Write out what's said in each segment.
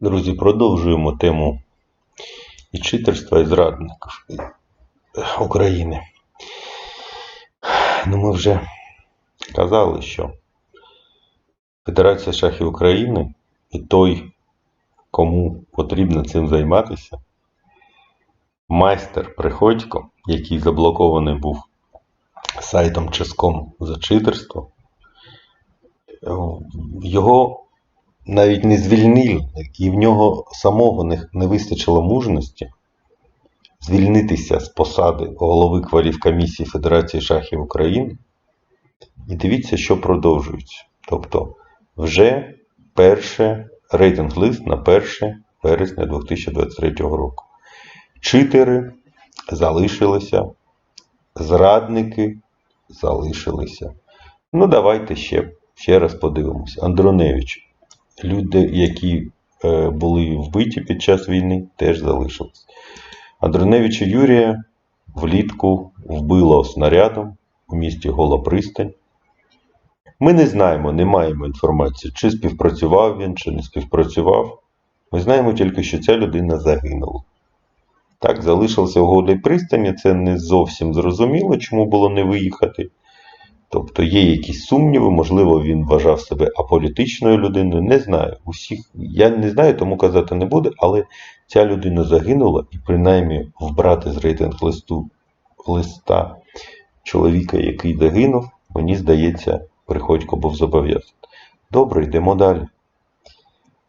Друзі, продовжуємо тему і читерства, і зрадників України. Ну, ми вже казали, що Федерація шахів України і той, кому потрібно цим займатися, майстер Приходько, який заблокований був сайтом Ческом за читерство, його навіть не звільнили, і в нього самого не, не вистачило мужності звільнитися з посади голови кваліфкомісії Федерації шахів України. І дивіться, що продовжується. Тобто, вже перше рейтинг лист на 1 вересня 2023 року. Читери залишилися, зрадники залишилися. Ну, давайте ще, ще раз подивимося. Андроневич люди, які е, були вбиті під час війни, теж залишились. Андроневича Юрія влітку вбило снарядом у місті Гола Пристань. Ми не знаємо, не маємо інформації, чи співпрацював він, чи не співпрацював. Ми знаємо тільки, що ця людина загинула. Так, залишився в Голій пристані, це не зовсім зрозуміло, чому було не виїхати. Тобто є якісь сумніви, можливо, він вважав себе аполітичною людиною. Не знаю. Усіх, Я не знаю, тому казати не буду, але ця людина загинула, і принаймні вбрати з рейтинг листу листа чоловіка, який загинув, мені здається, Приходько був зобов'язаний. Добре, йдемо далі.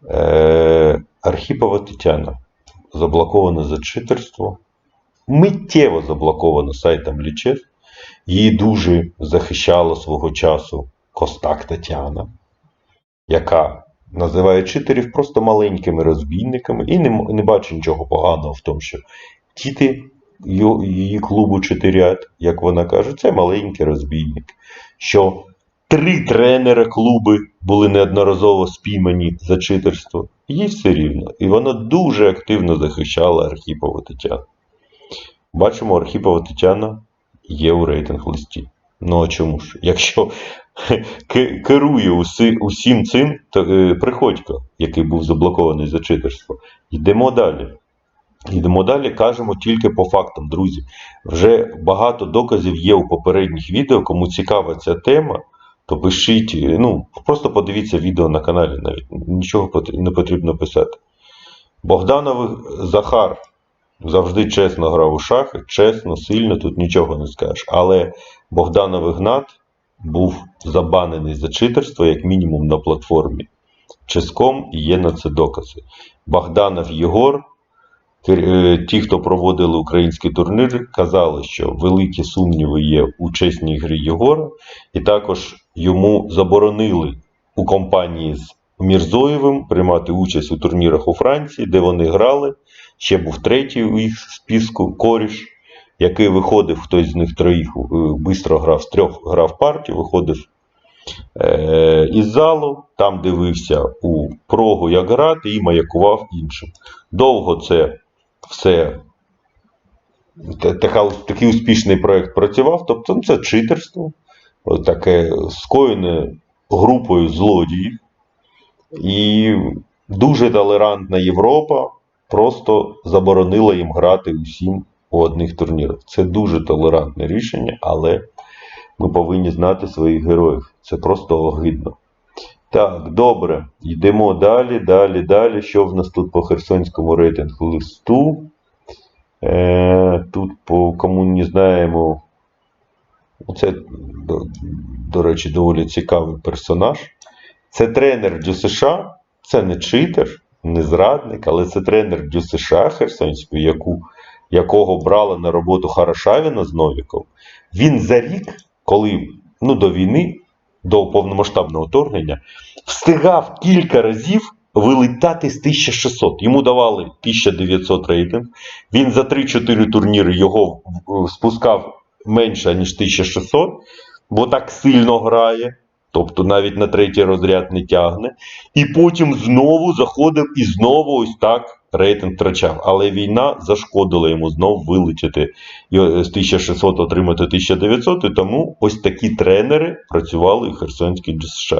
Е, Архіпова Тетяна заблокована за читерство. Миттєво заблокована сайтом Лічес. Її дуже захищала свого часу Костак Тетяна, яка називає читерів просто маленькими розбійниками і не, не бачить нічого поганого в тому, що діти її клубу читерять, як вона каже, це маленькі розбійники. Що три тренери клуби були неодноразово спіймані за читерство, їй все рівно. І вона дуже активно захищала Архіпову Тетяну. Бачимо, Архіпова Тетяна є у рейтинг листі. Ну а чому ж? Якщо керує усі, усім цим, то е, Приходько, який був заблокований за читерство, йдемо далі. Йдемо далі, кажемо тільки по фактам, друзі. Вже багато доказів є у попередніх відео. Кому цікава ця тема, то пишіть, ну, просто подивіться відео на каналі, навіть нічого не потрібно писати. Богдановий Захар завжди чесно грав у шахи, чесно, сильно, тут нічого не скажеш. Але Богданов Ігнат був забанений за читерство, як мінімум, на платформі Ческом, і є на це докази. Богданов Єгор, ті, хто проводили українські турніри, казали, що великі сумніви є у чесній грі Єгора, і також йому заборонили у компанії з Мірзоєвим приймати участь у турнірах у Франції, де вони грали. Ще був третій у їх списку коріш, який виходив, хтось з них троїх швидко грав з трьох грав партію, виходив е- із залу, там дивився у прогу, як грати, і маякував іншим. Довго це все така, такий успішний проєкт працював, тобто ну, це читерство, таке скоєне групою злодіїв. І дуже толерантна Європа просто заборонила їм грати усім у одних турнірах. Це дуже толерантне рішення, але ми повинні знати своїх героїв. Це просто огидно. Так, добре, йдемо далі, далі, далі. Що в нас тут по Херсонському рейтингу листу? Е, Тут, по кому не знаємо, це, до, до речі, доволі цікавий персонаж. Це тренер ДЮСШ, це не читер, не зрадник, але це тренер ДЮСШ Херсонської, яку, якого брали на роботу Харашавіна з Новіком. Він за рік, коли ну, до війни, до повномасштабного вторгнення, встигав кілька разів вилітати з 1600. Йому давали 1900 рейтинг. Він за 3-4 турніри його спускав менше, ніж 1600, бо так сильно грає. Тобто навіть на третій розряд не тягне. І потім знову заходив і знову ось так рейтинг втрачав. Але війна зашкодила йому знову вилетіти і з 1600 отримати 1900. І тому ось такі тренери працювали у Херсонській ДСШ.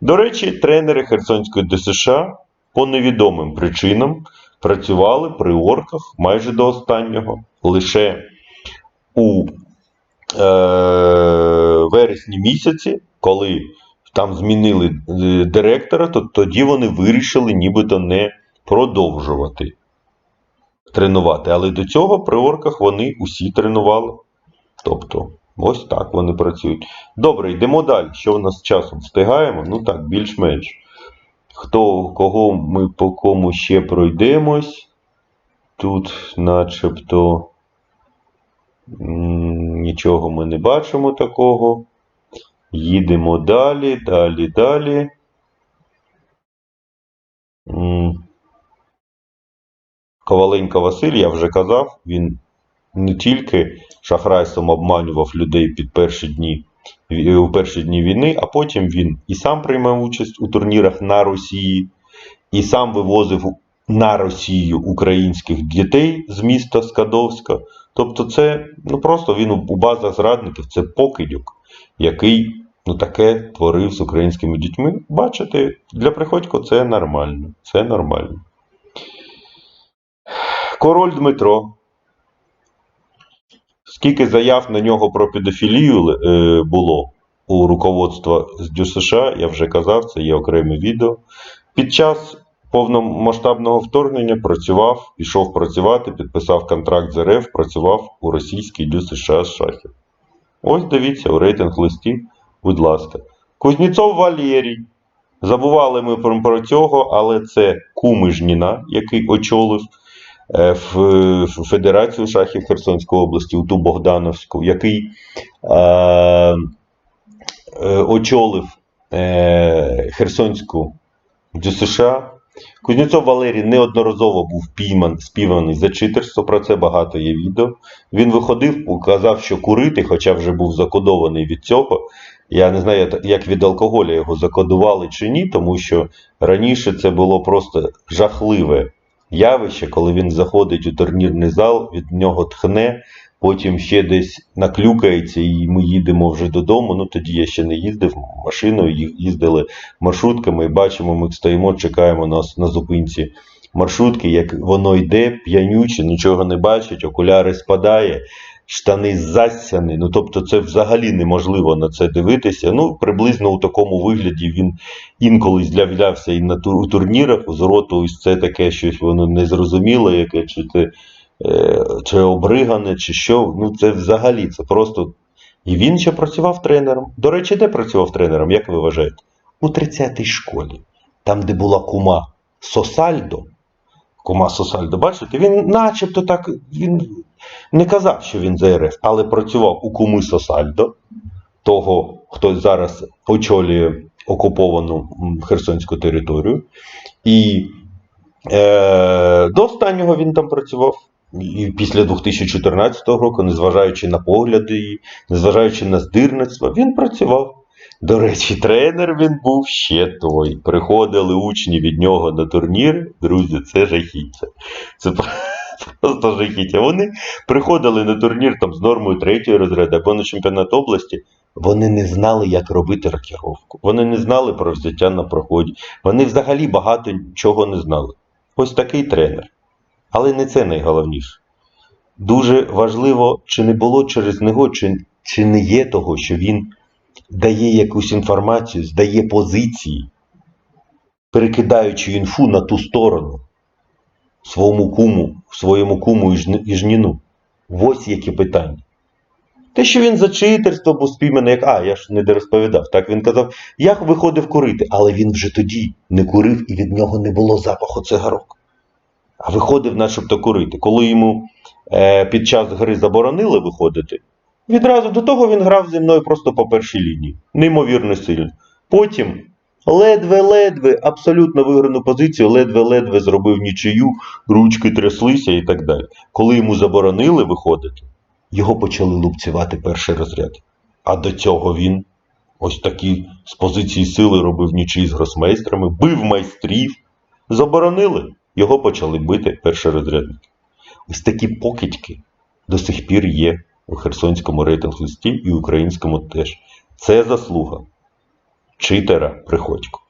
До речі, тренери Херсонської ДСШ по невідомим причинам працювали при орках майже до останнього. Лише у е, вересні місяці, коли там змінили е, директора, то тоді вони вирішили нібито не продовжувати тренувати. Але до цього при орках вони усі тренували. Тобто, ось так вони працюють. Добре, йдемо далі. Що в нас з часом встигаємо? Ну так, більш-менш. Хто, кого ми по кому ще пройдемось? Тут, начебто, нічого ми не бачимо такого. Їдемо далі, далі, далі. М. Коваленько Василь, я вже казав, він не тільки шахрайством обманював людей під перші дні у перші дні війни, а потім він і сам приймав участь у турнірах на Росії, і сам вивозив на Росію українських дітей з міста Скадовська. Тобто, це ну просто він у базах зрадників, це покидьок, який ну таке творив з українськими дітьми. Бачите, для Приходько це нормально. Це нормально. Король Дмитро. Скільки заяв на нього про педофілію е, було у руководства з ДЮСШ, я вже казав, це є окреме відео. Під час повномасштабного вторгнення працював, пішов працювати, підписав контракт з РФ, працював у російській ДЮСШ з шахів. Ось дивіться, у рейтинг листі, будь ласка. Кузнєцов Валерій. Забували ми про, цього, але це кум Жніна, який очолив е, в, в Федерацію шахів Херсонської області, у ту Богдановську, який е, е, очолив е, Херсонську ДЮСШ. Кузнєцов Валерій неодноразово був пійман, спійманий за читерство, про це багато є відео. Він виходив, казав, що курити, хоча вже був закодований від цього. Я не знаю, як від алкоголя його закодували чи ні, тому що раніше це було просто жахливе явище, коли він заходить у турнірний зал, від нього тхне, потім ще десь наклюкається, і ми їдемо вже додому. Ну тоді я ще не їздив машиною, їздили маршрутками, і бачимо, ми стоїмо, чекаємо нас на зупинці маршрутки, як воно йде, п'янюче, нічого не бачить, окуляри спадає. Штани засяні, ну тобто це взагалі неможливо на це дивитися. Ну, приблизно у такому вигляді він інколи з'являвся і на тур, у турнірах. З роту ось це таке щось воно незрозуміле, яке чи е, чи обригане, чи що. Ну це взагалі це просто. І він ще працював тренером. До речі, де працював тренером, як ви вважаєте? У 30-й школі, там, де була кума Сосальдо. Кума Сосальдо, бачите, він начебто так. він не казав, що він за РФ, але працював у куми Сосальдо, того, хто зараз очолює окуповану Херсонську територію. І е, до останнього він там працював. І після 2014 року, незважаючи на погляди, її, незважаючи на здирництво, він працював. До речі, тренер він був ще той. Приходили учні від нього на турнір. Друзі, це жахіття. Це просто жахіття. Вони приходили на турнір там з нормою третьої розряду або на чемпіонат області. Вони не знали, як робити рокіровку. Вони не знали про взяття на проході. Вони взагалі багато чого не знали. Ось такий тренер. Але не це найголовніше. Дуже важливо, чи не було через нього, чи, чи не є того, що він дає якусь інформацію, здає позиції, перекидаючи інфу на ту сторону своєму куму, своєму куму і жніну. Ось які питання. Те, що він за читерство був спійманий, як а, я ж не розповідав. Так він казав, я виходив курити, але він вже тоді не курив і від нього не було запаху цигарок. А виходив, начебто, курити. Коли йому е, під час гри заборонили виходити, відразу до того він грав зі мною просто по першій лінії. Неймовірно сильно. Потім ледве-ледве, абсолютно виграну позицію, ледве-ледве зробив нічию, ручки тряслися і так далі. Коли йому заборонили виходити, його почали лупцювати перший розряд. А до цього він ось такі з позиції сили робив нічиї з гросмейстрами, бив майстрів. Заборонили, його почали бити першорозрядники. Ось такі покидьки до сих пір є у Херсонському рейтинг листі і українському теж. Це заслуга читера Приходько.